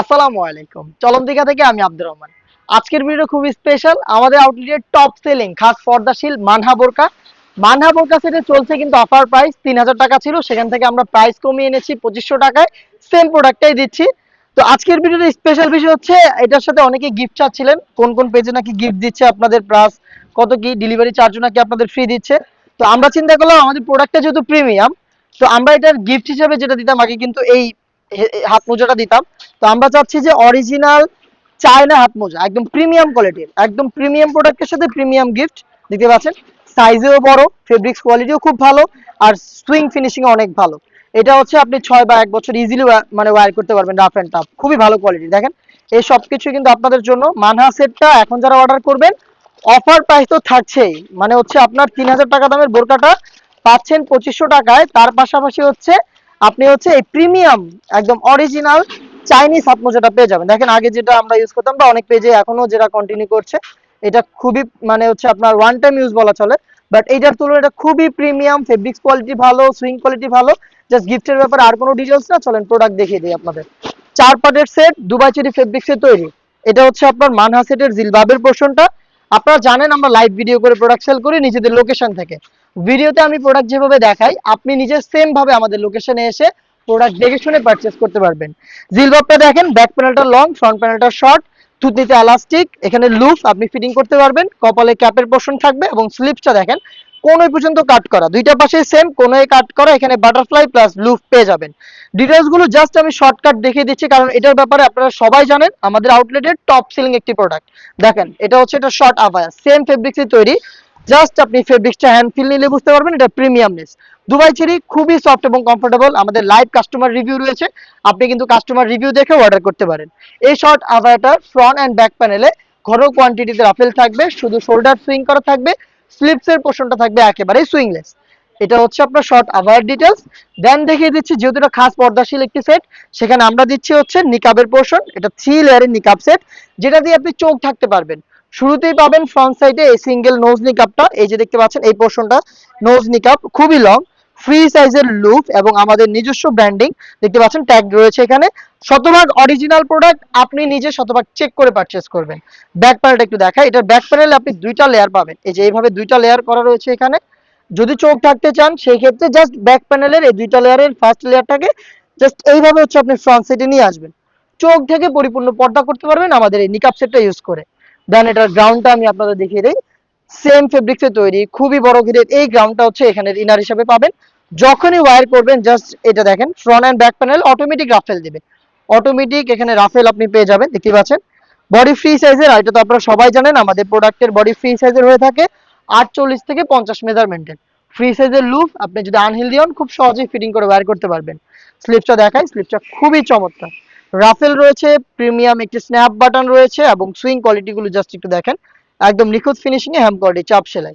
আসসালামু আলাইকুম। চলন দিঘা থেকে আমি আব্দুর রহমান। আজকের ভিডিও খুবই স্পেশাল আমাদের আউটলেটের টপ সেলিং খাস পর্দাশীল মানহা বোরকা। মানহা বোরকা সেটে চলছে কিন্তু অফার প্রাইস তিন হাজার টাকা ছিল, সেখান থেকে আমরা প্রাইস কমিয়ে এনেছি পঁচিশশো টাকায় সেম প্রোডাক্টটাই দিচ্ছি। তো আজকের ভিডিওর স্পেশাল বিষয় হচ্ছে, এটার সাথে অনেকে গিফট চাচ্ছিলেন, কোন কোন পেজে নাকি গিফট দিচ্ছে আপনাদের প্লাস কত কি ডেলিভারি চার্জও নাকি আপনাদের ফ্রি দিচ্ছে। তো আমরা চিন্তা করলাম আমাদের প্রোডাক্টটা যেহেতু প্রিমিয়াম তো আমরা এটার গিফট হিসেবে যেটা দিতাম আগে কিন্তু এই হাত মোজাটা দিতাম। তো আমরা চাচ্ছি যে অরিজিনাল চায়না হাত মোজা, একদম প্রিমিয়াম কোয়ালিটির একদম প্রিমিয়াম প্রোডাক্টের সাথে প্রিমিয়াম গিফট দেখতে পাচ্ছেন? সাইজেও বড় ফেব্রিক্স কোয়ালিটিও খুব ভালো, আর সুইং ফিনিশিং অনেক ভালো। এটা হচ্ছে আপনি ছয় বা এক বছর ইজিলি মানে ওয়ার করতে পারবেন রাফ অ্যান্ড টাফ খুবই ভালো কোয়ালিটি দেখেন, এই সব কিছু কিন্তু আপনাদের জন্য। মানহা সেটটা এখন যারা অর্ডার করবেন অফার প্রাইস তো থাকছেই। মানে হচ্ছে আপনার তিন হাজার টাকা দামের বোরকাটা পাচ্ছেন পঁচিশশো টাকায়, তার পাশাপাশি হচ্ছে আপনি হচ্ছে এই প্রিমিয়াম, একদম অরিজিনাল চাইনিজ হাত মোজাটা পেয়ে যাবেন। দেখেন, আগে যেটা আমরা ইউজ করতাম বা অনেক পেজে এখনও যেটা কন্টিনিউ করছে, এটা খুবই মানে হচ্ছে আপনার ওয়ান টাইম ইউজ বলা চলে বাট এইটার তুলনায় এটা খুবই প্রিমিয়াম ফেব্রিক্স কোয়ালিটি ভালো সুইং কোয়ালিটি ভালো জাস্ট গিফটের ব্যাপারে আর কোনো ডিটেলস না, চলেন প্রোডাক্ট দেখিয়ে দিই আপনাদের। চার পার্টের সেট দুবাই চেরি ফেব্রিক্সের তৈরি। এটা হচ্ছে আপনার মানহা সেটের জিলবাবের পোর্শনটা আপনারা জানেন, আমরা লাইভ ভিডিও করে প্রোডাক্ট সেল করি নিজেদের লোকেশন থেকে। ভিডিওতে আমি প্রোডাক্ট যেভাবে দেখাই, আপনি নিজে সেম ভাবে আমাদের লোকেশনে এসে প্রোডাক্ট দেখে শুনে পারচেস করতে পারবেন। জিলবাবটা দেখেন ব্যাক প্যানেলটা লং ফ্রন্ট প্যানেলটা শর্ট থুতনিতে এলাস্টিক এখানে লুপ আপনি ফিটিং করতে পারবেন, কপালে ক্যাপের পোর্শন থাকবে এবং স্লিপসটা দেখেন, কোনোই পর্যন্ত কাট করা। দুইটা পাশে সেম কোনোই কাট করা, এখানে বাটারফ্লাই প্লাস লুপ পেয়ে যাবেন। ডিটেলসগুলো জাস্ট আমি শর্টকাট দেখিয়ে দিচ্ছি, কারণ এটার ব্যাপারে আপনারা সবাই জানেন, আমাদের আউটলেটের টপ সেলিং একটি প্রোডাক্ট দেখেন, এটা হচ্ছে এটা শর্ট আভায়া সেম ফেব্রিক্সে তৈরি জাস্ট আপনি ফেব্রিক্সটা হ্যান্ড ফিল নিলে বুঝতে পারবেন এটা প্রিমিয়ামনেস দুবাই চেরি খুবই সফট এবং কমফোর্টেবল আমাদের লাইভ কাস্টমার রিভিউ রয়েছে। আপনি কিন্তু কাস্টমার রিভিউ দেখে অর্ডার করতে পারেন। এই শর্ট আভায়াটার ফ্রন্ট অ্যান্ড ব্যাক প্যানেলে ঘন কোয়ান্টিটিতে রাফেল থাকবে, শুধু শোল্ডার সুইং করা থাকবে স্লিপসের পোর্শনটা থাকবে একেবারেই সুইংলেস এটা হচ্ছে আপনার শর্ট আভার ডিটেলস দেন দেখিয়ে দিচ্ছি, যেহেতু এটা খাস পর্দাশীল একটি সেট সেখানে আমরা দিচ্ছি হচ্ছে নিকাবের পোর্শন এটা থ্রি লেয়ারের নিকাব সেট যেটা দিয়ে আপনি চোখ থাকতে পারবেন। শুরুতেই পাবেন ফ্রন্ট সাইডে এই সিঙ্গেল নোজ নিকাবটা এই যে দেখতে পাচ্ছেন, এই পোর্শনটা নোজ নিকাব খুবই লং ফ্রি সাইজের লুপ এবং আমাদের নিজস্ব ব্র্যান্ডিং দেখতে পাচ্ছেন ট্যাগ রয়েছে এখানে। শতভাগ অরিজিনাল প্রোডাক্ট আপনি নিজে শতভাগ চেক করে পারচেস করবেন। ব্যাক প্যানেলটা একটু দেখা এটা ব্যাক প্যানেলে আপনি দুইটা লেয়ার পাবেন। এই যে এইভাবে দুইটা লেয়ার করা রয়েছে এখানে। যদি চোখ থাকতে চান, সেই ক্ষেত্রে জাস্ট ব্যাক প্যানেলের এই দুইটা লেয়ারের ফার্স্ট লেয়ারটাকে জাস্ট এইভাবে হচ্ছে আপনি ফ্রন্ট সাইডে নিয়ে আসবেন। চোখ থেকে পরিপূর্ণ পর্দা করতে পারবেন আমাদের এই নিকাপ সেটটা ইউজ করে। দেন এটার গ্রাউন্ডটা আমি আপনাদের দেখিয়ে দিই। সেম ফেব্রিক্সে তৈরি, খুবই বড় ঘিরের এই গ্রাউন্ডটা হচ্ছে এখানে ইনার হিসাবে পাবেন। যখনই ওয়্যার করবেন জাস্ট এটা দেখেন front and back panel automatic ruffle দিবে। অটোমেটিক এখানে রাফেল আপনি পেয়ে যাবেন, দেখতে পাচ্ছেন? বডি ফ্রি সাইজের আর এটা তো আপনারা সবাই জানেন, আমাদের প্রোডাক্টের বডি ফ্রি সাইজের হয়ে থাকে আটচল্লিশ থেকে পঞ্চাশ মেজারমেন্টের ফ্রি সাইজের লুপ আপনি যদি আনহেলদি হন, খুব সহজেই ফিটিং করে ওয়ার করতে পারবেন। স্লিপটা দেখায় স্লিপটা খুবই চমৎকার। রাফেল রয়েছে প্রিমিয়াম একটি স্ন্যাপ বাটন রয়েছে এবং সুইং কোয়ালিটি গুলো জাস্ট একটু দেখেন। একদম নিখুঁত ফিনিশিং এ হ্যাম কোয়ালিটি চাপ সেলাই।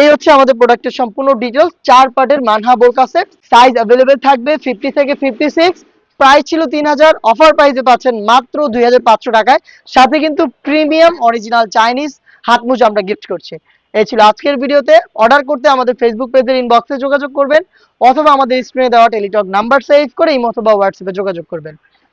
এই হচ্ছে আমাদের প্রোডাক্টের সম্পূর্ণ ডিটেলস চার পার্টের মানহা বোরকা সেট সাইজ অ্যাভেলেবেল থাকবে ফিফটি থেকে ফিফটি সিক্স প্রাইস ছিল তিন হাজার অফার প্রাইসে পাচ্ছেন মাত্র দুই হাজার পাঁচশো টাকায়। সাথে কিন্তু প্রিমিয়াম অরিজিনাল চাইনিজ হাত মোজা আমরা গিফট করছি। এই ছিল আজকের ভিডিওতে। অর্ডার করতে আমাদের ফেসবুক পেজের ইনবক্সে যোগাযোগ করবেন অথবা আমাদের স্ক্রিনে দেওয়া টেলিটক নাম্বার সেভ করে ইমো অথবা হোয়াটসঅ্যাপে যোগাযোগ করবেন।